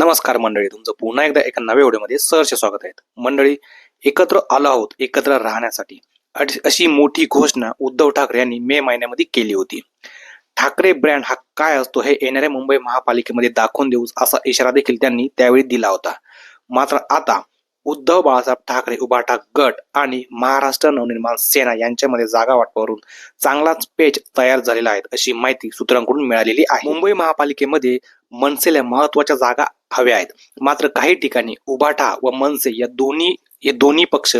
नमस्कार मंडळी तुमचं पुन्हा एकदा एका नव्या व्हिडिओमध्ये सहर्ष स्वागत आहे. मंडळी एकत्र आलो आहोत एकत्र राहण्यासाठी. अशी मोठी घोषणा उद्धव ठाकरे यांनी मे महिन्यामध्ये केली होती. ठाकरे ब्रँड हा काय असतो हे येणाऱ्या मुंबई महापालिकेमध्ये दाखवून देऊ असा इशारा देखील त्यांनी त्यावेळी दिला होता. मात्र आता उद्धव बाळासाहेब ठाकरे उभाटा गट आणि महाराष्ट्र नवनिर्माण सेना यांच्यामध्ये जागा वाटपावरून चांगलाच पेच तयार झालेला आहे अशी माहिती सूत्रांकडून मिळालेली आहे. मुंबई महापालिकेमध्ये मनसेला महत्त्वाच्या जागा हव्या आहेत. मात्र काही ठिकाणी उभाटा व मनसे या दोन्ही हे दोन्ही पक्ष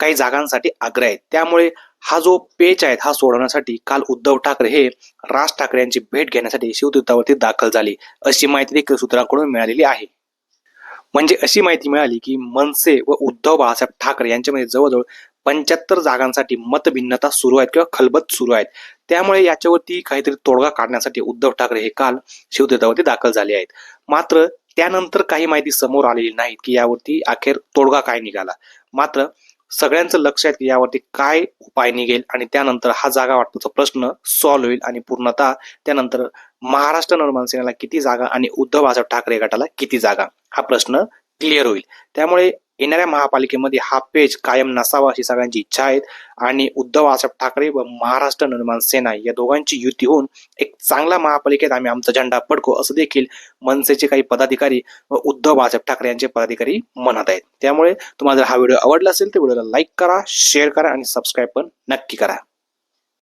काही जागांसाठी आग्रह आहेत. त्यामुळे हा जो पेच आहे हा सोडवण्यासाठी काल उद्धव ठाकरे हे राज ठाकरे यांची भेट घेण्यासाठी शिवतीर्थावरती दाखल झाली अशी माहिती देखील सूत्रांकडून मिळालेली आहे. म्हणजे अशी माहिती मिळाली की मनसे व उद्धव बाळासाहेब ठाकरे यांच्यामध्ये जवळजवळ पंच्याहत्तर जागांसाठी मतभिन्नता सुरू आहेत किंवा खलबत सुरू आहेत. त्यामुळे याच्यावरती काहीतरी तोडगा काढण्यासाठी उद्धव ठाकरे हे काल शिवतेतावरती दाखल झाले आहेत. मात्र त्यानंतर काही माहिती समोर आलेली नाहीत की यावरती अखेर तोडगा काय निघाला. मात्र सगळ्यांचं लक्ष आहे की यावरती काय उपाय निघेल आणि त्यानंतर हा जागा वाटपाचा प्रश्न सॉल्व्ह होईल आणि पूर्णतः त्यानंतर महाराष्ट्र निर्माण सेनेला किती जागा आणि उद्धव बाळासाहेब ठाकरे गटाला किती जागा? हा प्रश्न क्लिअर होईल. त्यामुळे येणाऱ्या महापालिकेमध्ये हा पेज कायम नसावा अशी सगळ्यांची इच्छा आहे आणि उद्धव बाळासाहेब ठाकरे व महाराष्ट्र निर्माण सेना या दोघांची युती होऊन एक चांगला महापालिकेत आम्ही आमचा झेंडा पडको असं देखील मनसेचे काही पदाधिकारी व उद्धव बाळासाहेब ठाकरे यांचे पदाधिकारी म्हणत आहेत. त्यामुळे तुम्हाला जर हा व्हिडिओ आवडला असेल तर व्हिडिओला लाईक करा शेअर करा आणि सबस्क्राईब पण नक्की करा.